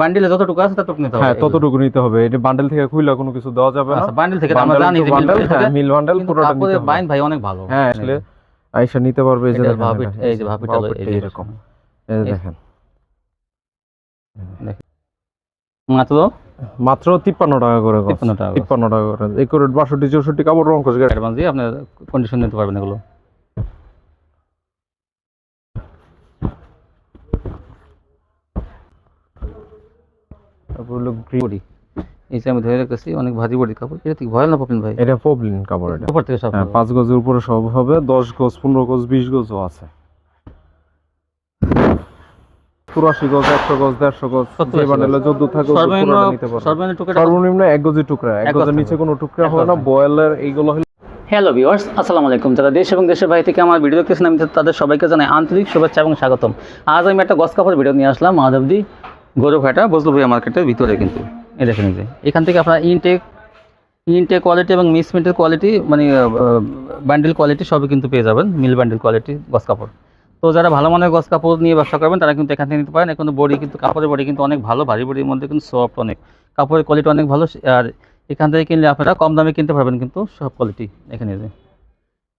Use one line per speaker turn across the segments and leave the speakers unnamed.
বান্ডিলে যতটুকু আছে ততটুকু নিতে হবে।
হ্যাঁ ততটুকু নিতে হবে। এটা বান্ডেল থেকে খুইলা কোনো কিছু দেওয়া যাবে না।
আচ্ছা বান্ডিল থেকে আমরা জানি যে মিল
হ্যাঁ, বান্ডেল পুরোটা নিতে হবে।
বাইন ভাই অনেক ভালো।
হ্যাঁ আসলে আইসা নিতে পারবে এই যে
ভাবিট এই যে ভাবিটা
এরকম। এই দেখেন।
মাত্র?
মাত্র তিপ্পান্ন টাকা করে।
53 টাকা
তিপ্পান্ন টাকা করে। এই করে বাষট্টি চৌষট্টি কাপড় রং খোঁজ
অ্যাডভান্স দিয়ে আপনি কন্ডিশন নিতে পারবেন এগুলো।
তারপর হলো
এই যে আমি ধরে রাখতেছি অনেক ভারী বডি কাপড়। এটা না পপিন ভাই?
এটা পবলিন কাপড় এটা।
উপর থেকে সব
হ্যাঁ পাঁচ গজের উপরে সব হবে দশ গজ পনেরো গজ বিশ গজও আছে। চুরাশি গজ একশো গজ দেড়শো গজ যে
গজ।
যত থাকে
সর্বনিম্ন
নিতে পারবে
সর্বনিম্ন
এক গজি টুকরা। এক গজের নিচে কোনো টুকরা। হয় না। বয়েলের এইগুলো হলো
হ্যালো ভিউয়ার্স আসসালামু আলাইকুম। যারা দেশ এবং দেশের বাইরে থেকে আমার ভিডিও দেখতেছেন আমি তাদের সবাইকে জানাই আন্তরিক শুভেচ্ছা এবং স্বাগতম। আজ আমি একটা গস কাপড় ভিডিও নিয়ে আসলাম মাধবদি। গৌরবঘাটা বজলুভিয়া মার্কেটের ভিতরে কিন্তু। এই দেখেন যে, এখান থেকে আপনার ইনটেক ইনটেক কোয়ালিটি এবং মিসমেন্টের কোয়ালিটি মানে বান্ডেল কোয়ালিটি সবই কিন্তু পেয়ে যাবেন মিল বান্ডেল কোয়ালিটি গস কাপড়। তো যারা ভালো মানের গস কাপড় নিয়ে ব্যবসা করবেন, তারা কিন্তু এখান থেকে নিতে পারেন। এখন বডি কিন্তু, কাপড়ের বডি কিন্তু অনেক ভালো, ভারী বডির মধ্যে কিন্তু সফট অনেক। কাপড়ের কোয়ালিটি অনেক ভালো, আর এখান থেকে কিনলে আপনারা কম দামে কিনতে পারবেন কিন্তু সব কোয়ালিটি এখানে যে,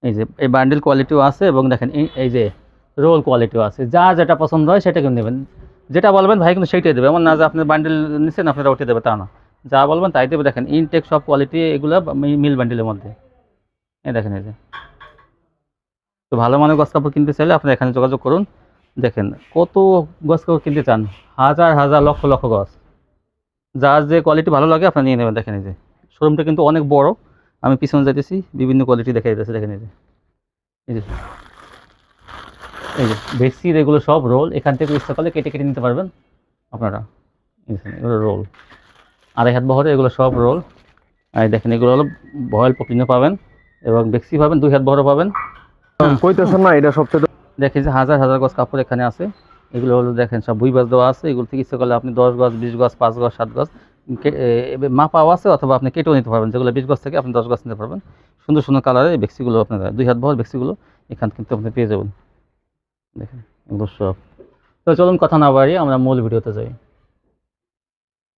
এই যে, এই বান্ডেল কোয়ালিটিও আছে এবং দেখেন, এই যে রোল কোয়ালিটিও আছে। যা যেটা পছন্দ হয় সেটা কিন্তু নেবেন। যেটা বলবেন ভাই কিন্তু সেইটাই দেবে। এমন না যে আপনি বান্ডেল নিচ্ছেন আপনারা ওটা দেবে, তা না। যা বলবেন তাই দেবে। দেখেন ইনটেক সব কোয়ালিটি এগুলো মিল বান্ডেলের মধ্যে। এই দেখেন, এই যে। তো ভালো মানের গছ কাপড় কিনতে চাইলে আপনারা এখানে যোগাযোগ করুন। দেখেন, কত গছ কাপড় কিনতে চান? হাজার হাজার, লক্ষ লক্ষ গছ। যার যে কোয়ালিটি ভালো লাগে আপনি নিয়ে নেবেন। দেখেন, এই যে। শোরুমটা কিন্তু অনেক বড়। আমি পিছনে যাইতেছি, বিভিন্ন কোয়ালিটি দেখা যাইতেছে দেখেন এই যে। এই যে বেডশিট এগুলো সব রোল এখান থেকে ইচ্ছা করলে কেটে কেটে নিতে পারবেন আপনারা। দেখেন, এগুলো রোল আড়াই হাত বহরে এগুলো সব রোল আর দেখেন এগুলো হলো ভয়েল পকিনও পাবেন এবং বেক্সি পাবেন দুই হাত বহরে পাবেন।
কইতেছেন না এটা সবচেয়ে
দেখেন যে হাজার হাজার গজ কাপড় এখানে আছে। এগুলো হলো দেখেন সব বুই বাজ দেওয়া আছে। এগুলো থেকে ইচ্ছে করলে আপনি দশ গজ বিশ গজ পাঁচ গজ সাত গজ এ, মাপাও আছে অথবা আপনি কেটেও নিতে পারবেন। যেগুলো বিশ গজ থেকে আপনি দশ গজ নিতে পারবেন। সুন্দর সুন্দর কালারের বেক্সিগুলো আপনারা দুই হাত বহর বেক্সিগুলো এখান কিন্তু আপনি পেয়ে যাবেন। দেখেন এগুলো সব। তো চলুন কথা না বাড়িয়ে আমরা মূল ভিডিওতে যাই।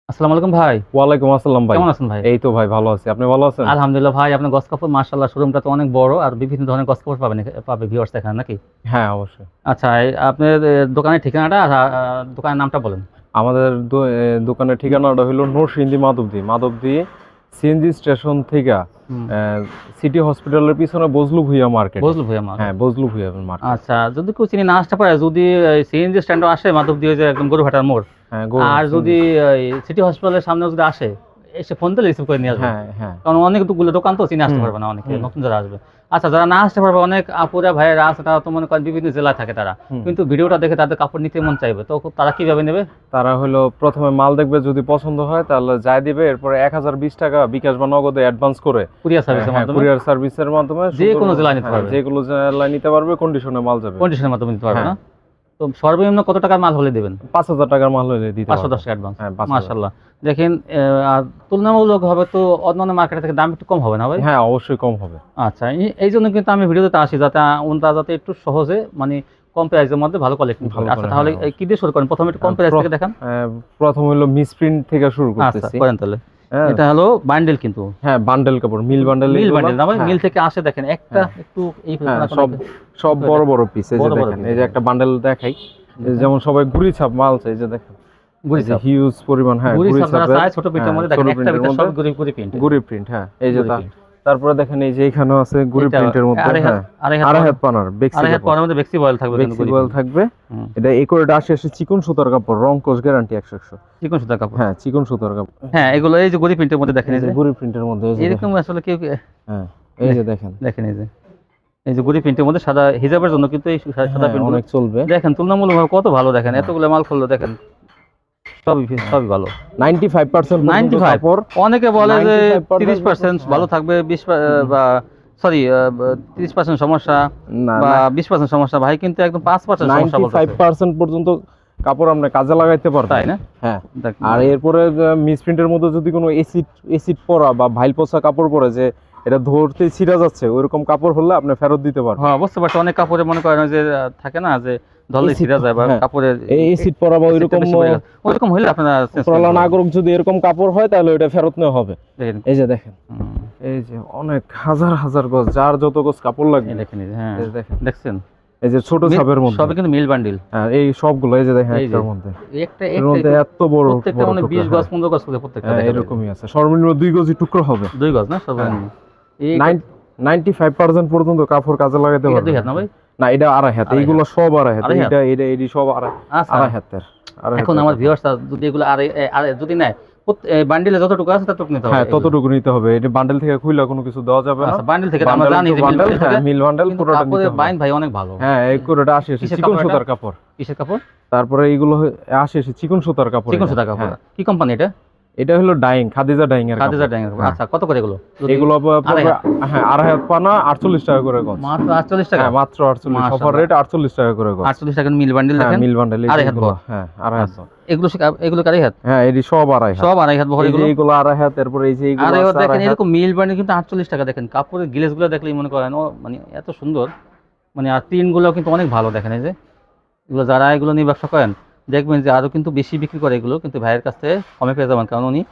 আসসালামু আলাইকুম ভাই।
ওয়ালাইকুম আসসালাম ভাই।
কেমন আছেন ভাই?
এই তো ভাই ভালো আছি। আপনি ভালো আছেন?
আলহামদুলিল্লাহ ভাই আপনার গস কাপড় মার্শাল্লাহ শোরুমটা তো অনেক বড় আর বিভিন্ন ধরনের গস কাপড় পাবেন পাবে ভিউয়ার্স এখানে নাকি?
হ্যাঁ অবশ্যই।
আচ্ছা আপনার দোকানের ঠিকানাটা দোকানের নামটা বলেন।
আমাদের দোকানের ঠিকানাটা হলো নরসিংদী মাধবদী। মাধবদী সিএনজি স্টেশন থেকে সিটি হসপিটালের পিছনে বজলু ভুইয়া মার্কেট।
বজলু ভুইয়া মার্কেট।
হ্যাঁ বজলু ভুইয়া মার্কেট।
আচ্ছা যদি কেউ চিনি না আসতে পারে যদি সিএনজি স্ট্যান্ডও আসে মাধব দিয়ে যে একদম গরুহাটার মোড়
হ্যাঁ
আর যদি সিটি হসপিটালের সামনে যদি আসে এসে ফোন দিলে রিসিভ করে নিয়ে আসবে।
হ্যাঁ হ্যাঁ।
কারণ অনেকগুলো দোকান তো চিনে আসতে পারবে না অনেকে নতুন যারা আসবে। আচ্ছা যারা না আসতে পারবে অনেক আপুরা ভাইয়েরা আছে তারা তো মনে করেন বিভিন্ন জেলায় থাকে তারা। কিন্তু ভিডিওটা দেখে তাদের কাপড় নিতে মন চাইবে। তো তারা কীভাবে নেবে?
তারা হলো প্রথমে মাল দেখবে যদি পছন্দ হয় তাহলে যাই দিবে। এরপরে এক হাজার বিশ টাকা বিকাশ বা নগদে অ্যাডভান্স করে।
কুরিয়ার সার্ভিসের মাধ্যমে?
কুরিয়ার সার্ভিসের মাধ্যমে
যে কোনো জেলায় নিতে
হ্যাঁ,
পারবে।
যে কোনো জেলায় নিতে পারবে কন্ডিশনে মাল যাবে।
কন্ডিশনের মাধ্যমে নিতে পারবে না?
হ্যাঁ।
তো সর্বনিম্ন কত টাকার মাল হলে দেবেন?
পাঁচ হাজার টাকার মাল হলে দিতে
পাঁচশো দশ অ্যাডভান্স
হ্যাঁ।
মার্শাল্লাহ দেখেন আর তুলনামূলকভাবে তো অন্যান্য মার্কেট থেকে দাম একটু কম হবে না ভাই?
হ্যাঁ অবশ্যই কম হবে।
আচ্ছা এই- জন্য কিন্তু আমি ভিডিওতে আসি যাতে ওনটা যাতে একটু সহজে মানে কম প্রাইসের মধ্যে ভালো কোয়ালিটি
ভালো
আচ্ছা তাহলে
হ্যাঁ।
কি দিয়ে শুরু করেন? প্রথমে একটু কম
হ্যাঁ,
প্রাইস থেকে দেখান।
আহ, প্রথম হলো মিসপ্রিন্ট থেকে শুরু
আচ্ছা
করতেছি।
করেন তাহলে।
হ্যাঁ,
এটা হলো বান্ডেল কিন্তু।
হ্যাঁ বান্ডেল কাপড় মিল বান্ডেল
মিল বান্ডেল না মিল থেকে আসে দেখেন একটা
হ্যাঁ।
একটু এই
হ্যাঁ সব সব বড় বড় পিস এই যে দেখেন এই যে একটা বান্ডেল দেখাই। যেমন সবাই ঘুরি ছাপ মাল চাই এই যে দেখেন।
গুড়ি ছাপ।
হিউজ পরিমাণ হ্যাঁ
গুড়ি ছাপ ছোট
হ্যাঁ,
মধ্যে দেখেন একটা ভিতরে সব গুড়ি গুড়ি প্রিন্ট
গুড়ি প্রিন্ট হ্যাঁ এই যে। তারপরে দেখেন এই যে এখানেও আছে গুড়ি প্রিন্টের মধ্যে
আড়াই হাত
হ্যাঁ।
আড়াই হাত
পানার। বেক্সি
আড়াই হাত পরের মধ্যে বেক্সি বয়েল থাকবে
বেক্সি বয়েল থাকবে। এটা এই করে আসে এসে চিকন সুতার কাপড় রং কোচ গ্যারান্টি একশো একশো।
চিকন সুতা কাপড়?
হ্যাঁ চিকন সুতার কাপড়।
হ্যাঁ এগুলো এই যে গুড়ি প্রিন্টের মধ্যে দেখেন
এই যে গুড়ি প্রিন্টের মধ্যে এই যে
এরকম আসলে কেউ
হ্যাঁ এই যে দেখেন
দেখেন। এই যে। এই যে গুড়ি প্রিন্টের মধ্যে সাদা হিজাবের জন্য কিন্তু এই সাদা
হ্যাঁ,
প্রিন্ট
অনেক চলবে।
দেখেন তুলনামূলকভাবে কত ভালো দেখেন
হ্যাঁ।
এতগুলো মাল খুললো দেখেন। সবই সবই ভালো।
নাইনটি ফাইভ পার্সেন্ট
95
কাপড়।
অনেকে বলে যে
95%
তিরিশ পার্সেন্ট ভালো থাকবে বিশ বা সরি তিরিশ পার্সেন্ট সমস্যা বা বিশ পার্সেন্ট সমস্যা। ভাই কিন্তু একদম পাঁচ পার্সেন্ট সমস্যা
নাইনটি ফাইভ পার্সেন্ট পর্যন্ত কাপড় আমরা কাজে লাগাইতে পারব।
তাই না?
হ্যাঁ। আর এরপরে মিসপ্রিন্টের মধ্যে যদি কোনো এসিড এসিড পরা বা ভাইল পচা কাপড় পরে যে এটা ধরতে ছিঁড়া যাচ্ছে ওইরকম কাপড় হলে আপনি ফেরত দিতে পারবেন।
হ্যাঁ বুঝতে পারছি। অনেক কাপড়ে মনে করেন যে থাকে না যে ধরলে ছিঁড়া যায় বা
হ্যাঁ।
কাপড়ের
এই সিট পরা বা ওইরকম
ওইরকম হইলে আপনারা
প্রলা। নাগরিক যদি এরকম কাপড় হয় তাহলে ওটা ফেরত নেওয়া হবে।
দেখেন।
এই যে দেখেন। এই যে অনেক হাজার হাজার গজ যার যত গজ কাপড় লাগবে।
দেখেন হ্যাঁ।
দেখেন।
দেখছেন?
এই যে ছোট ছাপের মধ্যে।
সবই কিন্তু মিল বান্ডিল।
হ্যাঁ এই সবগুলো এই যে দেখেন একটার মধ্যে।
একটা একটা
এত বড়
প্রত্যেকটা মানে
টুকরো,
20
হ্যাঁ।
গজ 15 গজ করে প্রত্যেকটা
হ্যাঁ। এরকমই আছে। সর্বনিম্ন দুই গজি টুকরো হবে।
দুই গজ না
হ্যাঁ।
এই
নাইনটি ফাইভ পার্সেন্ট পর্যন্ত কাপড় কাজে লাগাতে পারবে।
না ভাই?
না এটা আড়াই হাত। এইগুলো সব আড়াই হাত। এটা এটা এডি সব আড়াই
আচ্ছা।
আড়াই হাতের।
এখন আমার যদি এগুলো আর আর যদি নেয় বান্ডিলে যতটুকু আছে ততটুকু নিতে হবে।
হ্যাঁ ততটুকু নিতে হবে। এটা বান্ডেল থেকে খুইলা কোনো কিছু দেওয়া যাবে না।
আচ্ছা বান্ডিল থেকে আমরা জানি যে
বান্ডেল, মিল বান্ডেল পুরোটা নিতে হবে।
বাইন ভাই অনেক ভালো।
হ্যাঁ এই কোরটা আসে এসে চিকন সুতার কাপড়।
কিসের কাপড়?
তারপরে এইগুলো আসে এসে চিকন সুতার কাপড়
চিকন
এটা।
সুতা কাপড়।
হ্যাঁ,
কি কোম্পানি এটা?
এটা হলো ডাইং খাদিজা ডাইং এর
খাদিজা ডাইং
হ্যাঁ।
আচ্ছা কত করে এগুলো?
এগুলো
আড়াই
হ্যাঁ আড়াই হাত পানা আটচল্লিশ টাকা করে গজ।
মাত্র 48 টাকা?
হ্যাঁ মাত্র আটচল্লিশ
মাশাআল্লাহ।
অফার রেট আটচল্লিশ টাকা করে গজ।
48 টাকার মিল বান্ডিল
হ্যাঁ
দেখেন?
মিল বান্ডেল
আড়াই হাত
হ্যাঁ আড়াই হাত
এগুলো সে- এগুলো কারি হাত
হ্যাঁ এটি সব আড়াই হাত
সব আড়াই হাত বহর এগুলো?
এইগুলো আড়াই হাত এরপরে এই যে এইগুলো
আর এবার দেখেন এরকম মিল বান্ডিল কিন্তু 48 টাকা দেখেন। কাপড়ের গ্লেজগুলো দেখলেই মনে করেন ও মানে এত সুন্দর। মানে আর টিনগুলো কিন্তু অনেক ভালো দেখেন এই যে। এগুলো যারা এগুলো নিয়ে ব্যবসা করেন দেখবেন যে আরও কিন্তু বেশি বিক্রি করে এগুলো কিন্তু ভাইয়ের কাছে থেকে কমে পেয়ে যাবেন কারণ উনি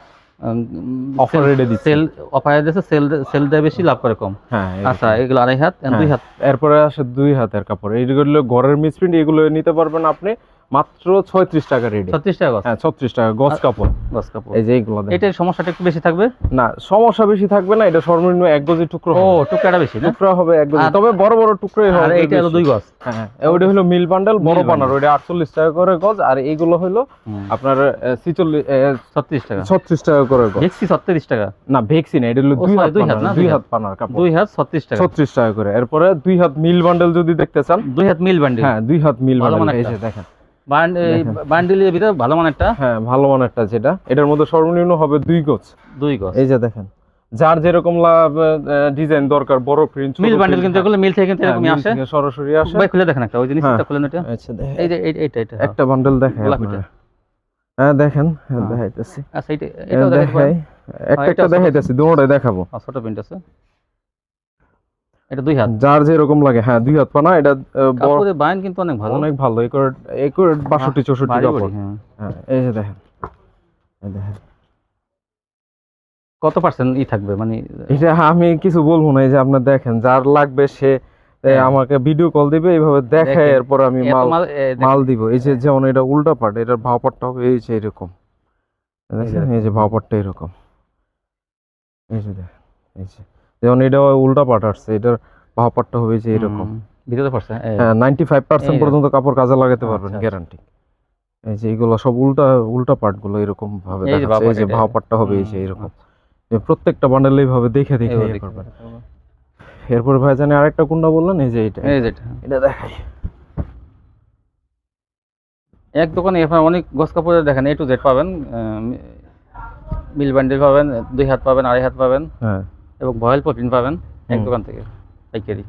অফার এ দিচ্ছে।
সেল অফারে দিচ্ছে সেল সেল দেয় বেশি লাভ করে কম
হ্যাঁ।
আচ্ছা এগুলো আড়াই হাত দুই
হ্যাঁ।
হাত
এরপরে আসে দুই হাতের কাপড় এইগুলো ঘরের মিসপ্রিন্ট এগুলো নিতে পারবেন আপনি মাত্র ছয়ত্রিশ টাকা রেডি
36 টাকা
হ্যাঁ ছত্রিশ টাকা গজ কাপড়।
কাপড়।
এই যে এইগুলো
এটার সমস্যাটা একটু বেশি থাকবে?
না সমস্যা বেশি থাকবে না এটা সর্বনিম্ন এক টুকরো
ও টুকরাটা বেশি
টুকরা হবে এক গজি তবে বড় বড় টুকরোই
আর
হবে
এইটা হলো দুই গজ
হ্যাঁ ওইটা হলো মিল বান্ডেল বড় ওইটা আটচল্লিশ টাকা করে গজ আর এইগুলো হলো আপনার ছিচল্লিশ
36 টাকা।
ছত্রিশ টাকা করে গজ
দেখছি 36 টাকা?
না ভেক্সিন এটা হলো দুই হাত
দুই হাত
পানার,
না,
দুই হাত পানার কাপড়।
দুই হাত 36 টাকা।
ছত্রিশ টাকা করে। এরপরে দুই হাত মিল বান্ডেল যদি দেখতে চান।
দুই হাত মিল বান্ডিল।
হ্যাঁ দুই হাত মিল বান্ডেল। এই যে দেখেন।
বান্ডিলের ভিতরে ভালো মানেরটা?
হ্যাঁ ভালো মানেরটা যেটা। এটার মধ্যে সর্বনিম্ন হবে দুই গজ।
দুই গজ।
এই যে দেখেন যার যেরকম ডিজাইন দরকার বড় প্রিন্ট
মিল বান্ডিল কিন্তু এগুলো মিল থেকে কিন্তু
হ্যাঁ,
এরকমই আসে।
সরাসরি আসে।
ভাই খুলে দেখেন একটা ওই জিনিসটা
হ্যাঁ।
খুলে এটা
আচ্ছা দেখেন।
এই যে এই- এইটা এটা হ্যাঁ।
একটা বান্ডেল। হ্যাঁ দেখেন হ্যাঁ,
হ্যাঁ।
দেখাইতেছি।
আচ্ছা এটাও দেখাতে
দেখাই একটা একটা দেখাইতেছি দুটোটাই দেখাবো।
আর ছোট প্রিন্ট আছে। এটা দুই হাত।
যার যেরকম লাগে হ্যাঁ দুই হাত পানা এটা
কাপড়ের বাইন কিন্তু অনেক ভালো।
অনেক ভালো একুরেট একুরেট বাষট্টি চৌষট্টি
ভারী
কাপড়।
হ্যাঁ।
হ্যাঁ এই যে দেখেন এই দেখেন।
কত পার্সেন্ট ই থাকবে? মানে
এটা আমি কিছু বলব না এই যে আপনার দেখেন যার লাগবে সে
হ্যাঁ।
আমাকে ভিডিও কল দিবে এইভাবে দেখায়
দেখেন।
এরপর আমি মাল
মাল দেখ-
দিব। এই যে যেমন এটা উল্টা পাট এটার ভাও পাটটা হবে এই যে এরকম। এই যে ভাও পাটটা এরকম। এই যে দেখেন এই যে। যেমন এটা উল্টা পাট আসছে এটার পাটটা হবে যে এরকম।
হুম, ভিতরে পড়ছে
হ্যাঁ নাইনটি ফাইভ পার্সেন্ট পর্যন্ত কাপড় কাজে লাগাতে
আচ্ছা,
পারবেন
আচ্ছা।
গ্যারান্টি এই যে এগুলো সব উল্টা উল্টা এরকম ভাবে
এই যে।
এই যে
ভাও
ভাও পাটটা হবে এই যে এরকম। প্রত্যেকটা বান্ডেল এইভাবে দেখে দেখে ইয়ে করবেন। এরপর ভাই জানি আরেকটা কোনটা বললেন এই যে এটা।
এই যেটা
এটা। দেখাই।
এক দোকানে আপনার অনেক গস কাপড়ের দেখেন এ টু জেড পাবেন মিল বান্ডিল পাবেন দুই হাত পাবেন আড়াই হাত পাবেন।
হ্যাঁ।
এবং ভয়েল প্রোটিন পাবেন এক দোকান থেকে পাইকারি।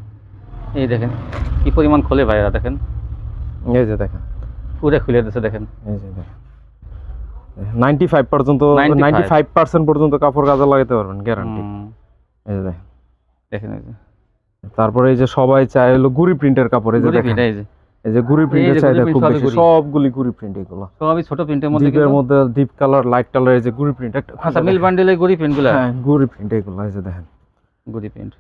এই দেখেন কি পরিমাণ খোলে ভাইরা দেখেন।
এই যে দেখেন।
পুরো খুলে দিচ্ছে দেখেন।
এই যে দেখেন। নাইনটি ফাইভ পর্যন্ত নাইনটি ফাইভ পার্সেন্ট পর্যন্ত কাপড় কাজে লাগাতে পারবেন গ্যারান্টি এই যে দেখেন।
দেখেন এই যে।
তারপরে এই যে সবাই চায় হলো গুড়ি প্রিন্টের কাপড় এই যে দেখেন।
এই যে।
এই যে গুড়ি প্রিন্টের চাহিদা খুব বেশি। সবগুলি গুড়ি প্রিন্ট এগুলো।
সবই ছোট প্রিন্টের মধ্যে
ডিপের মধ্যে ডিপ কালার লাইট কালার এই যে গুড়ি প্রিন্ট একটা
আচ্ছা মিল গুড়ি প্রিন্টগুলো
হ্যাঁ গুড়ি প্রিন্ট এগুলো এই যে দেখেন।
গুড়ি প্রিন্ট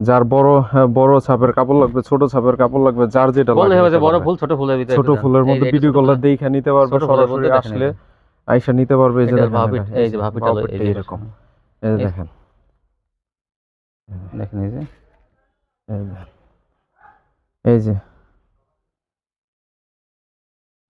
যার বড় হ্যাঁ, বড় ছাপের কাপড় লাগবে ছোট ছাপের কাপড় লাগবে যার যেটা
বলে
লাগে
হবে বড় ফুল ছোট ফুলের ভিতরে
ছোট ফুলের মধ্যে ভিডিও কলার দেখে নিতে পারবে সরাসরি আসলে আইসা নিতে পারবে এই যে দেখেন
এই যে ভাপিটা
এরকম। এই- দেখেন।
দেখেন এই যে।
এই যে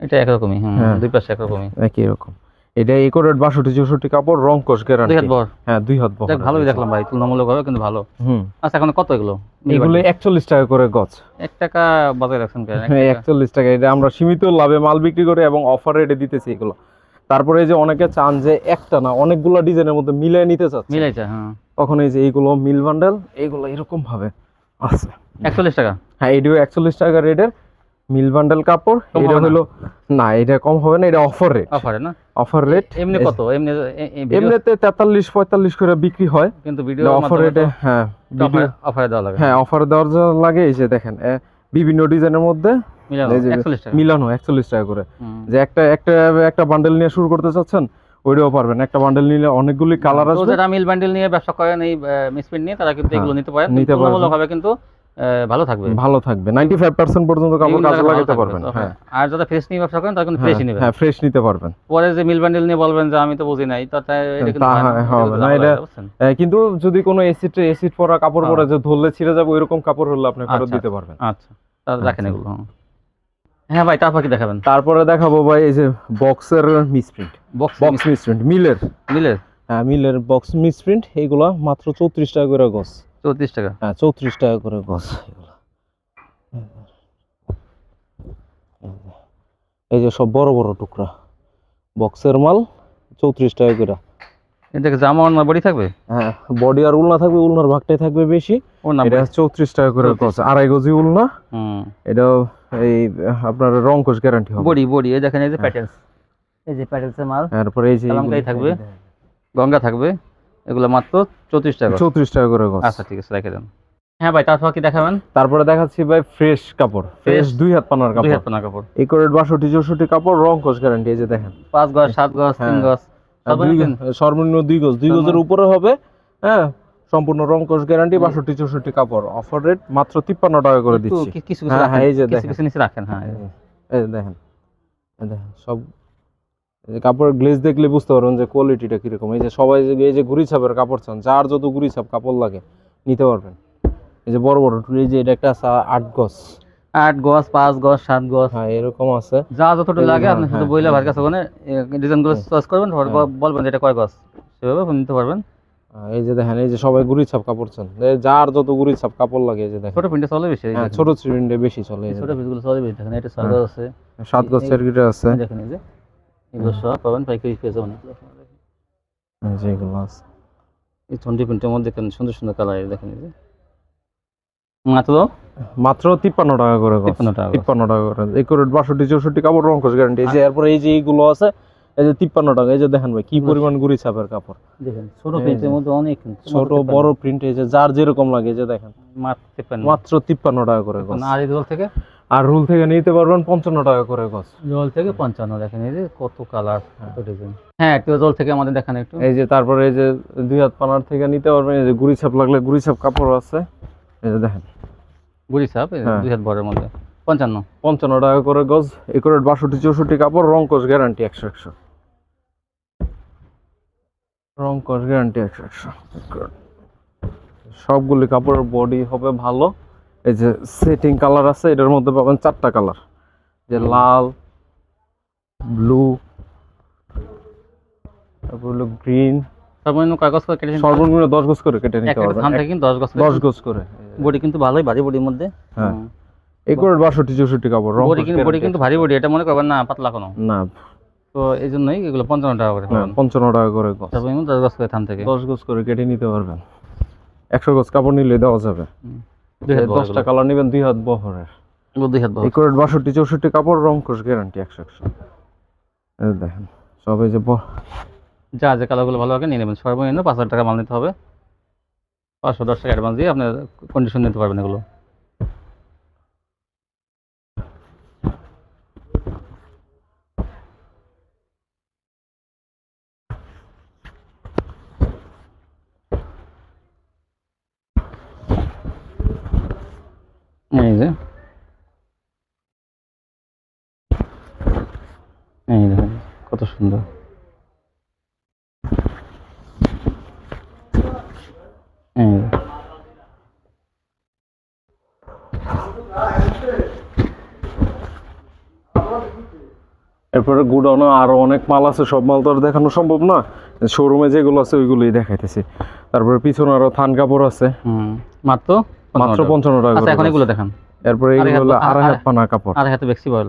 এটা একরকমই
হ্যাঁ।
দুই পাশে একরকমই।
একই রকম। এটা বাষট্টি চৌষট্টি কাপড় রং কোষ
দুই
গ্যারান্টি
হাত
হ্যাঁ দুই হাত
দেখ ভালোই দেখলাম ভাই তুলনামূলক ভাবে কিন্তু ভালো।
হুম।
আচ্ছা এখন কত এগুলো?
এগুলো একচল্লিশ টাকা করে গছ
এক টাকা বাজারে রাখছেন কেন?
হ্যাঁ একচল্লিশ টাকা। এটা আমরা সীমিত লাভে মাল বিক্রি করে এবং অফার রেটে দিতেছি এগুলো। তারপরে এই যে অনেকে চান যে একটা না অনেকগুলো ডিজাইনের মধ্যে মিলিয়ে নিতে চাচ্ছে।
মিলাইছে হ্যাঁ।
তখন এই যে এইগুলো মিল বান্ডেল এইগুলো এরকম ভাবে
একচল্লিশ টাকা?
হ্যাঁ এটিও একচল্লিশ টাকা রেটের মিল বান্ডেল কাপড়। এটা হলো না এটা কম হবে না এটা অফার রেট
অফারে না?
অফার রেট
এমনি কত? এমনি
এমনিতে তেতাল্লিশ পঁয়তাল্লিশ করে বিক্রি হয়।
কিন্তু ভিডিও
অফার রেটে হ্যাঁ
অফারে দেওয়া লাগে।
হ্যাঁ অফার দেওয়ার জন্য লাগে এই যে দেখেন বিভিন্ন ডিজাইনের মধ্যে
মিলানো
এই যে
41 টাকা।
মিলানো একচল্লিশ টাকা করে। যে একটা একটা একটা বান্ডেল নিয়ে শুরু করতে চাচ্ছেন ওইটাও পারবেন। একটা বান্ডেল নিলে অনেকগুলি কালার আসবে।
যারা মিল বান্ডেল নিয়ে ব্যবসা করেন এই মিসপ্রিন্ট নিয়ে তারা কিন্তু
হ্যাঁ,
এগুলো নিতে পারেন।
নিতে পারবেন।
কিন্তু ভালো থাকবে।
ভালো থাকবে। নাইনটি ফাইভ পার্সেন্ট পর্যন্ত কাপড় কাজে লাগাতে পারবেন হ্যাঁ।
আর যারা ফ্রেশ নিয়ে ব্যবসা করেন তারা কিন্তু
হ্যাঁ,
ফ্রেশই নেবেন
হ্যাঁ ফ্রেশ নিতে পারবেন।
পরে যে মিল বান্ডেল নিয়ে বলবেন যে আমি তো বুঝি নাই তো তাই এটা কিন্তু হয়
হয়- হবে না, এটা-
আছে,
কিন্তু যদি কোনো এসিড এসিড পরা কাপড়
হ্যাঁ।
পরে যে ধরলে ছিঁড়ে যাবে ওইরকম কাপড় হলে আপনি ফেরত
আচ্ছা,
দিতে পারবেন।
আচ্ছা। তাহলে দেখেন এগুলো। হ্যাঁ। ভাই তারপর কি দেখাবেন।
তারপরে দেখাবো ভাই এই যে বক্সের মিসপ্রিন্ট
বক্স
বক্স মিসপ্রিন্ট মিলের
মিলের
হ্যাঁ মিলের বক্স মিসপ্রিন্ট এইগুলা মাত্র চৌত্রিশ টাকা করে গছ।
চৌত্রিশ টাকা?
হ্যাঁ চৌত্রিশ টাকা করে গছ এগুলা। এই যে সব বড় বড় টুকরা। বক্সের মাল চৌত্রিশ টাকা করে।
এটা জামা অন্য বডি থাকবে?
হ্যাঁ বডি আর উলনা থাকবে উলনার ভাগটাই থাকবে বেশি। এটা চৌত্রিশ টাকা করে গছ আড়াই গজি উলনা।
হুম।
এটাও এই আপনার রংকশ গ্যারান্টি হবে।
বডি বডি এই দেখেন এই যে
হ্যাঁ।
প্যাটেলস এই যে প্যাটেলসের মাল।
তারপরে এই যে
কালামকারী থাকবে? গঙ্গা থাকবে এগুলো মাত্র চৌত্রিশ টাকা
চৌত্রিশ টাকা করে গছ
আচ্ছা ঠিক আছে রেখে দেন। হ্যাঁ ভাই তারপর কি দেখাবেন?
তারপরে দেখাচ্ছি ভাই ফ্রেশ কাপড়। ফ্রেশ দুই হাত পানার
দুই
কাপড়।
হাত পানা কাপড়।
এই করে বাষট্টি চৌষট্টি কাপড় রং কোষ গ্যারান্টি এই যে দেখেন।
পাঁচ গজ সাত গজ তিন
হ্যাঁ।
গজ।
দুই
সর্বনিম্ন
দুই গজ। দুই গজের উপরে হবে হ্যাঁ সম্পূর্ণ রং কোষ গ্যারান্টি বাষট্টি চৌষট্টি কাপড়। অফার রেট মাত্র তিপ্পান্ন টাকা করে দিচ্ছি।
কিছু
হ্যাঁ, হ্যাঁ, এই যে দেখেন।
রাখেন হ্যাঁ
দেখেন। দেখেন সব কাপড়ের গ্লেজ দেখলে বুঝতে পারবেন যে কোয়ালিটিটা কীরকম। এই যে সবাই যে এই যে গুড়ি ছাপের কাপড় চান যার যত গুড়ি ছাপ কাপড় লাগে নিতে পারবেন। এই যে বড় বড় এই যে এটা একটা আট গজ।
আট গজ পাঁচ গজ সাত গজ।
হ্যাঁ এরকম আছে।
যা যতটুকু লাগে আপনি শুধু
হ্যাঁ,
বইলে
হ্যাঁ।
ভার কাছে ওখানে ডিজাইনগুলো চয়েস করবেন
হ্যাঁ।
বলবেন যে এটা কয় গজ। সেভাবে আপনি নিতে পারবেন।
এই যে দেখেন এই যে সবাই গুড়ি ছাপ কাপড় চান। যার যত গুড়ি ছাপ কাপড় লাগে এই যে দেখেন।
ছোট প্রিন্টে চলে বেশি
হ্যাঁ ছোট সিলিন্ডার বেশি চলে
ছোট। পিসগুলো চলে বেশি দেখেন এটা
হ্যাঁ।
আছে।
সাত গজ সার্কিটে আছে।
দেখেন এই যে। এগুলো সব পাবেন পাইকারি পেয়ে যাবেন।
এই যে এগুলো আছে।
এই টোয়েন্টি প্রিন্টের মধ্যে দেখেন সুন্দর সুন্দর কালার দেখেন এই যে। মাত্র
মাত্র তিপ্পান্ন টাকা করে গজ।
53 টাকা গজ।
তিপ্পান্ন টাকা করে এই করে বাষট্টি চৌষট্টি কাপড় রঙ্কশ গ্যারান্টি এই যে এরপরে এই যে এইগুলো আছে এই যে তিপ্পান্ন টাকা এই যে দেখেন ভাই কি। পরিমাণ গুড়ি ছাপের কাপড়
দেখেন ছোট প্রিন্টের মধ্যে অনেক
ছোট বড় প্রিন্ট এই যে যার যেরকম লাগে এই যে দেখেন
মাত্র তিপ্পান্ন
টাকা করে
আর এই রোল থেকে
আর রুল থেকে নিতে পারবেন পঞ্চান্ন টাকা করে গজ
রোল থেকে পঞ্চান্ন দেখেন এই যে কত কালার কত ডিজাইন হ্যাঁ একটু রোল থেকে আমাদের দেখান একটু
এই যে তারপরে এই যে দুই হাত পানার থেকে নিতে পারবেন এই যে গুড়ি ছাপ লাগলে গুড়ি ছাপ কাপড় আছে এই যে দেখেন
গুড়ি সাপ
হ্যাঁ।
দুই হাত মধ্যে। পঞ্চান্ন।
পঞ্চান্ন টাকা করে গজ একুরেট বাষট্টি চৌষট্টি কাপড় রং কোষ গ্যারান্টি একশো একশো। রং কোষ গ্যারান্টি একশো একশো। সবগুলি কাপড়ের বডি হবে ভালো। এই যে সেটিং কালার আছে এটার মধ্যে পাবেন চারটা কালার যে লাল ব্লু তারপর হলো গ্রিন
সর্বনিম্ন কাগজ করে কেটে
সর্বনিম্ন দশ গজ করে কেটে নিতে পারবেন।
দশ গজ
দশ গজ করে।
বডি কিন্তু ভালোই ভারী বডির মধ্যে।
হ্যাঁ। একুরেট বাষট্টি চৌষট্টি কাপড় রং
বডি কিন্তু বডি কিন্তু ভারী বডি এটা মনে করবেন না পাতলা কোনো।
না।
তো এই জন্যই এগুলো পঞ্চান্ন টাকা করে
পঞ্চান্ন টাকা করে
দশ গজ করে থান থেকে।
দশ গজ করে কেটে নিতে পারবেন। একশো গজ কাপড় নিলে দেওয়া যাবে। দশটা কালার নেবেন দুই হাত বহরের।
দুই হাত বড়
একুরেট বাষট্টি চৌষট্টি কাপড় রং কোষ গ্যারান্টি একশো একশো। দেখেন সবাই যে
যা যে কালারগুলো ভালো লাগে নিয়ে নেবেন। সর্বনিম্ন পাঁচ হাজার টাকা মাল নিতে হবে। পাঁচশো দশ টাকা অ্যাডভান্স দিয়ে আপনি কন্ডিশন নিতে পারবেন এগুলো। এই কত সুন্দর এই যে।
এরপরে গুডাউনে আরও অনেক মাল আছে সব মাল তো আর দেখানো সম্ভব না। শোরুমে যেগুলো আছে ওইগুলোই দেখাইতেছি। তারপরে পিছনে আরও থান কাপড় আছে।
মাত্র
মাত্র পঞ্চান্ন টাকা
আচ্ছা এখন এগুলো দেখান।
এরপরে এগুলো হলো
হাত-
আড়াই হাত পানা কাপড়।
আর হাতে বেক্সি বয়েল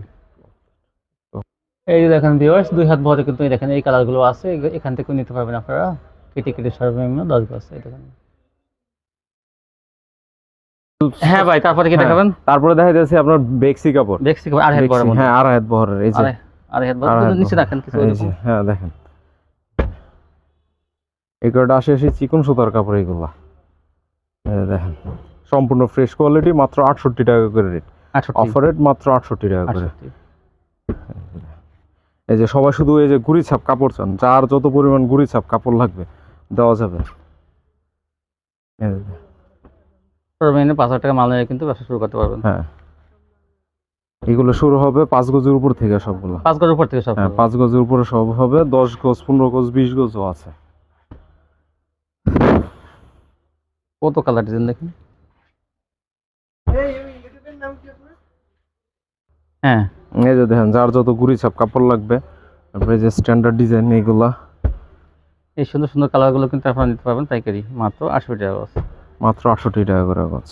এই যে দেখেন ভিউয়ার্স দুই হাত ভরে কিন্তু দেখেন এই কালারগুলো আছে। এখান থেকে নিতে পারবেন আপনারা। কেটে কেটে সর্বনিম্ন দশ গজ এই দেখেন। হ্যাঁ ভাই তারপরে কি
হ্যাঁ।
দেখাবেন?
তারপরে দেখা যাচ্ছে আপনার বেক্সি কাপড়।
দেখছি আড়াই হাত বড়
হ্যাঁ আড়াই হাত বহরের এই যে।
আড়াই হাত নিচে রাখেন কিছু
হ্যাঁ দেখেন। এগুলোটা আসে আসে চিকন সুতার কাপড় এগুলা। দেখেন। সম্পূর্ণ ফ্রেশ কোয়ালিটি মাত্র আটষট্টি টাকা করে রেট অফার রেট মাত্র আটষট্টি টাকা করে। এই যে সবাই শুধু এই যে গুড়ি ছাপ কাপড় চান যার যত পরিমাণ গুড়ি ছাপ কাপড় লাগবে দেওয়া যাবে।
পাঁচ হাজার টাকা মাল নিয়ে কিন্তু ব্যবসা শুরু করতে পারবেন।
হ্যাঁ। এগুলো শুরু হবে পাঁচ গজের উপর থেকে সবগুলো।
পাঁচ গজের উপর থেকে সব
হ্যাঁ পাঁচ গজের উপরে সব হবে দশ গজ পনেরো গজ বিশ গজও আছে।
কত কালার ডিজাইন দেখেন? হ্যাঁ।
এই যে দেখেন যার যত গুড়ি ছাপ কাপড় লাগবে তারপরে যে স্ট্যান্ডার্ড ডিজাইন এইগুলা
এই সুন্দর সুন্দর কালারগুলো কিন্তু আপনারা নিতে পারবেন পাইকারি মাত্র আশি টাকা গজ।
মাত্র আটষট্টি টাকা করে গজ।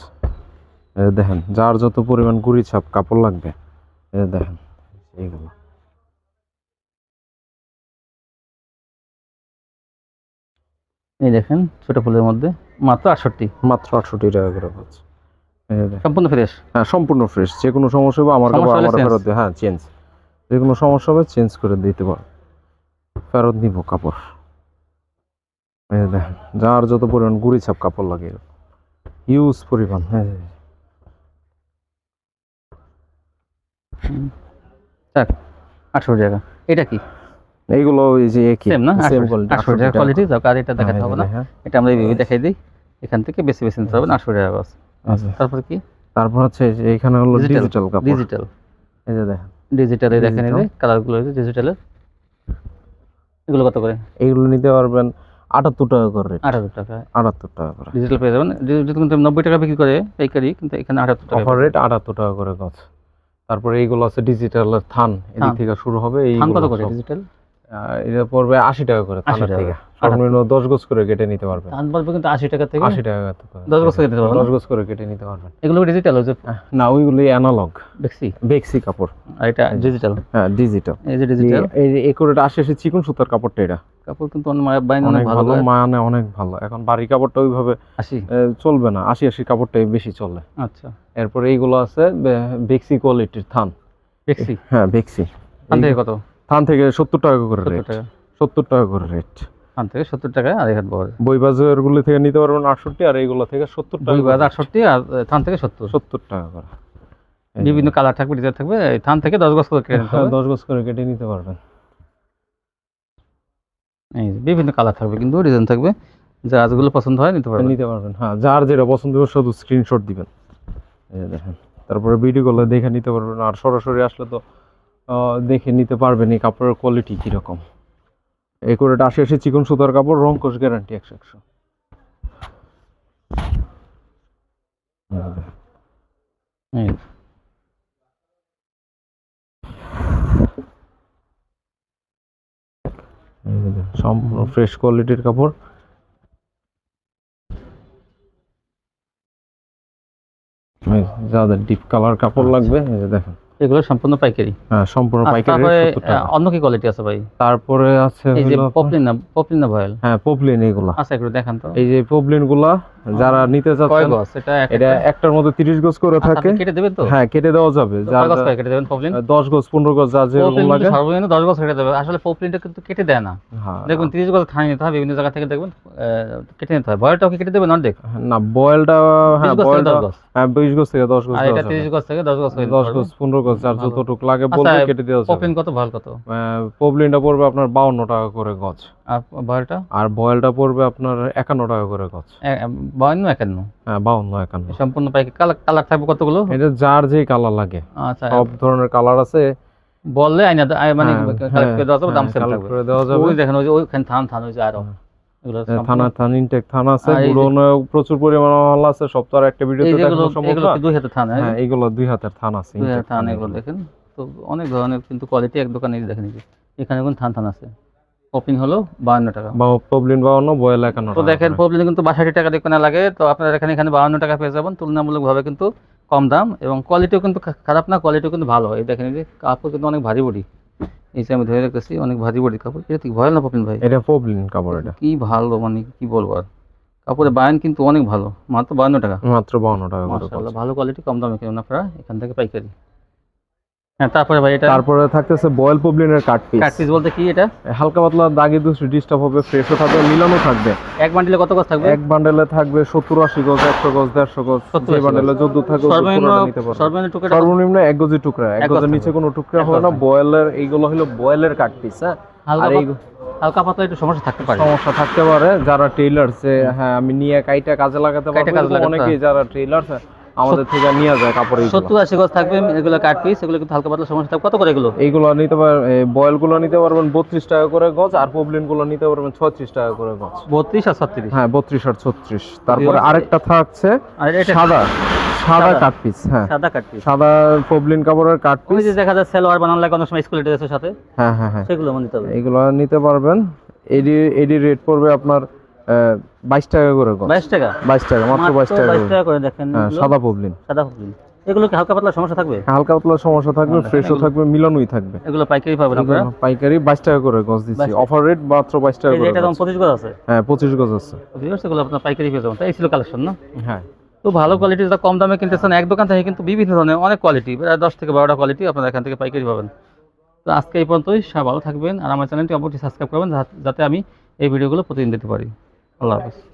দেখেন যার যত পরিমাণ গুড়ি ছাপ কাপড় লাগবে এই দেখেন এইগুলো।
এই দেখেন ছোট ফুলের মধ্যে মাত্র আটষট্টি।
মাত্র আটষট্টি টাকা করে
সম্পূর্ণ ফ্রেশ
হ্যাঁ সম্পূর্ণ ফ্রেশ যে কোনো সমস্যা হবে আমার আমার ফেরত হ্যাঁ চেঞ্জ যে কোনো সমস্যা হবে চেঞ্জ করে দিতে পারো। ফেরত নিব কাপড়। এই দেখেন যার যত পরিমাণ গুড়ি ছাপ কাপড় লাগে ইউজ পরিমাণ। হ্যাঁ।
যাক আটশো টাকা। এটা কি?
এইগুলো এই যে একই
সেম না? আটশো টাকা কোয়ালিটি যাক আর এটা দেখাতে হবে না। এটা আমরা এইভাবে দেখাই দিই। এখান থেকে বেশি বেশি নিতে পারবেন আটশো টাকা গজ
আচ্ছা।
তারপর কি?
তারপর হচ্ছে এখানে হলো ডিজিটাল কাপড়।
ডিজিটাল
এই যে দেখেন।
ডিজিটালে দেখেন এই যে
Digital।
ডিজিটালের এগুলো কত করে?
এইগুলো নিতে পারবেন আটাত্তর টাকা করে রেট
আট হাজার টাকা।
আটাত্তর টাকা করে।
ডিজিটাল পেয়ে যাবেন। ডিজিটাল কিন্তু নব্বই টাকা বিক্রি করে পাইকারি কিন্তু এখানে আটাত্তর টাকা
অফার রেট আটাত্তর টাকা করে গছ। তারপরে এইগুলো আছে ডিজিটাল থান এদিক থেকে শুরু হবে এই
থান কত করে ডিজিটাল
এটা পড়বে আশি টাকা করে
80 টাকা।
থেকে সর্বনিম্ন দশ গজ করে কেটে নিতে পারবেন
বলব কিন্তু আশি টাকা থেকে?
আশি টাকা।
দশ দিতে পারবেন
দশ গজ করে কেটে নিতে পারবেন
এগুলো ডিজিটাল
না ওইগুলি অ্যানালগ
দেখছি
বেক্সি কাপড়।
আর এটা ডিজিটাল
হ্যাঁ ডিজিটাল
এই যে ডিজিটাল
এই আসে চিকন সুতার কাপড়টা এটা।
কাপড় কিন্তু অনেক বাইন অনেক
অনেক
ভালো
মানে অনেক ভালো। এখন বাড়ি কাপড়টা ওইভাবে
আশি?
চলবে না। আশি আশি কাপড়টাই বেশি চলে।
আচ্ছা।
এরপরে এইগুলো আছে বেক্সি কোয়ালিটির থান।
দেখছি
হ্যাঁ বেক্সি।
থান থেকে কত?
থান থেকে সত্তর টাকা করে রেট সত্তর টাকা করে রেট
থান থেকে সত্তর টাকা হাত বহর
বই বাজারগুলো থেকে নিতে পারবেন আটষট্টি আর এইগুলো থেকে সত্তর টাকা
বাজার আটষট্টি আর থান থেকে সত্তর।
সত্তর টাকা করে।
বিভিন্ন কালার থাকবে ডিজাইন থাকবে থান থেকে দশ গজ করে কেটে নিতে
দশ গজ করে কেটে নিতে পারবেন।
এই বিভিন্ন কালার থাকবে কিন্তু ডিজাইন থাকবে। যেগুলো পছন্দ হয় নিতে পারবেন।
নিতে পারবেন হ্যাঁ যার যেটা পছন্দ হবে শুধু স্ক্রিনশট দিবেন। এই দেখেন তারপরে ভিডিও কলে দেখে নিতে পারবেন আর সরাসরি আসলে তো দেখে নিতে পারবেন এই কাপড়ের কোয়ালিটি কীরকম। এই করে আশি আশি চিকন সুতার কাপড় রং কোষ গ্যারান্টি একশো একশো। সম্পূর্ণ ফ্রেশ কোয়ালিটির কাপড়। যাদের ডিপ কালার কাপড় লাগবে দেখেন।
এগুলো সম্পূর্ণ পাইকারি।
হ্যাঁ সম্পূর্ণ
আচ্ছা,
পাইকারি
তারপরে
রেট 70 টাকা।
আহ, অন্য কি কোয়ালিটি আছে ভাই?
তারপরে আছে
এই যে পপলিন না পপলিন না ভয়েল
হ্যাঁ পপলিন এগুলো।
আচ্ছা একটু দেখান তো।
এই যে পপলিনগুলা যারা নিতে চাচ্ছেন
এটা
একটার মধ্যে তিরিশ গজ করে
আচ্ছা,
থাকে।
কেটে দেবেন তো?
হ্যাঁ কেটে দেওয়া যাবে।
গজ কেটে দেবেন পপলিন?
দশ গজ পনেরো গজ যা যেরকম লাগে।
সর্বনিম্ন দশ গজ কেটে দেবে। আসলে পপলিনটা কিন্তু কেটে দেয় না।
হ্যাঁ।
দেখুন তিরিশ গজ থানি নিতে হয় বিভিন্ন জায়গা থেকে দেখবেন কেটে নিতে হয়। কেটে দেবেন অর্ধেক?
না বয়েলটা হ্যাঁ
বিশ গজ
বয়েলটা
গজ।
হ্যাঁ বিশ গজ থেকে
আর এটা
যাবে।
তিরিশ গজ থেকে দশ গজ করে দিতে
দশ
পারবেন।
গজ পনেরো গজ যার
ভালো।
যতটুক লাগে
আচ্ছা,
বলবে কেটে দেওয়া যাবে।
পপলিন কত ভয়েল কত?
পপলিনটা পড়বে আপনার বাউন্ন টাকা করে গজ।
আর ভয়েলটা
আর বয়েলটা পড়বে আপনার একান্ন টাকা করে গজ।
বাউন্ন একান্ন।
হ্যাঁ বাউন্ন একান্ন।
সম্পূর্ণ কালার কালার থাকবে কতগুলো?
এটা যার যেই কালার লাগে।
আচ্ছা
সব ধরনের কালার আছে।
বললে আইনা মানে
হ্যাঁ,
কালেক্ট করে দেওয়া যাবে দাম
হ্যাঁ,
সেম থাকবে।
করে দেওয়া যাবে।
ওই দেখেন ওই যে ওইখানে থান থান যে আরও।
হ্যাঁ। থানা থান ইনটেক থানা আছে
যে-
পুরোনো প্রচুর পরিমাণে আছে একটা
এই
ভিডিওতে দেখানো সম্ভব না।
দুই হাতে থান হ্যাঁ?
হ্যাঁ এইগুলো দুই হাতের থান আছে
দুই থান এগুলো। দেখেন। তো অনেক ধরনের কিন্তু কোয়ালিটি এক দোকানে দেখেন যে। এখানে কোন থান থান আছে। পপিং হলো বাউন্ন টাকা।
বা পবলিন বাউন্ন বয়েল একান্ন
তো দেখেন। পপলিন কিন্তু বাষট্টি টাকা দেখতে না লাগে তো আপনারা এখানে এখানে বাউন্ন টাকা পেয়ে যাবেন তুলনামূলকভাবে কিন্তু কম দাম এবং কোয়ালিটিও কিন্তু খারাপ না কোয়ালিটিও কিন্তু ভালো। এই দেখেন যে কাপড় কিন্তু অনেক ভারী বডি। এই যে আমি ধরে রেখেছি অনেক ভারী বডি কাপড়। এটা কি ভয় না পপিন ভাই?
এটা পবলিন কাপড় এটা।
কি ভালো মানে কি বলব আর? কাপড়ের বায়ান কিন্তু অনেক ভালো মাত্র বায়ান্ন টাকা।
মাত্র বাউন্ন টাকা
ভালো কোয়ালিটি কম দামে কিনুন আপনারা এখান থেকে পাইকারি। হ্যাঁ তারপরে ভাই এটা?
তারপরে থাকতেছে বয়েল পবলিনের কাট পিস।
কাট পিস বলতে কি এটা?
হালকা পাতলা দাগি দুসরি ডিস্টার্ব হবে ফ্রেশও থাকবে মিলানো থাকবে।
এক বান্ডিলে কত গজ থাকবে?
এক বান্ডেলে থাকবে সত্তর আশি গজ একশো গজ দেড়শো গজ
70
যে
80
বান্ডেলে থাকবে
সর্বনিম্ন টুকরা
সর্বনিম্ন এক গজি টুকরা। এক গজের নিচে কোনো টুকরা হবে না। বয়েলের এইগুলো হলো বয়েলের কাট পিস হ্যাঁ? আর এই
হালকা পাতলা একটু সমস্যা থাকতে পারে।
সমস্যা থাকতে পারে। যারা টেইলার হ্যাঁ আমি নিয়ে কাইটা কাজে লাগাতে পারব অনেকেই যারা টেইলার আমাদের থেকে নিয়ে যায় কাপড়
সত্তর আশি গজ থাকবে এগুলো কাট পিস এগুলো কিন্তু হালকা পাতলা সমস্যা থাকবে। কত করে এগুলো?
এইগুলো নিতে পার বয়েলগুলো নিতে পারবেন বত্রিশ টাকা করে গজ আর পবলিনগুলো নিতে পারবেন ছত্রিশ টাকা করে গজ।
বত্রিশ আর ছত্রিশ?
হ্যাঁ বত্রিশ আর ছত্রিশ। তারপরে আরেকটা থাকছে সাদা সাদা। কাট পিস হ্যাঁ।
সাদা কাট পিস
সাদা পবলিন কাপড়ের কাট
ওই
পিস
যে দেখা যায় সেলোয়ার বানানো লাগে অনেক সময় স্কুলের ড্রেসের সাথে।
হ্যাঁ হ্যাঁ হ্যাঁ।
সেগুলো নিতে হবে।
এইগুলো নিতে পারবেন। এডি এডি রেট পড়বে আপনার বাইশ টাকা করে
বাইশ টাকা?
বাইশ টাকা মাত্র বাইশ টাকা
বাইশ টাকা করে দেখেন
হ্যাঁ সাদা পবলিন।
সাদা ফুল এগুলো কি হালকা পাতলা সমস্যা থাকবে?
হালকা পাতলা সমস্যা থাকবে ফ্রেশও থাকবে মিলানোই থাকবে।
এগুলো পাইকারি পাবেন আপনারা?
পাইকারি বাইশ টাকা করে গজ দিচ্ছি। অফার রেট মাত্র বাইশ টাকা করে
এটা। যেমন পঁচিশ গজ আছে?
হ্যাঁ পঁচিশ গজ আছে।
ভিউয়ার্স এগুলো আপনার পাইকারি পেয়ে যাবেন। এই ছিল কালেকশন না?
হ্যাঁ।
তো ভালো কোয়ালিটি যেটা কম দামে কিনতেছেন এক দোকান থেকে কিন্তু বিভিন্ন ধরনের অনেক কোয়ালিটি প্রায় দশ থেকে বারোটা কোয়ালিটি আপনারা এখান থেকে পাইকারি পাবেন। তো আজকে এই পর্যন্তই। সবাই ভালো থাকবেন। আর আমার চ্যানেলটি অবশ্যই সাবস্ক্রাইব করবেন যাতে আমি এই ভিডিওগুলো প্রতিদিন দিতে পারি। আল্লাহ হাফেজ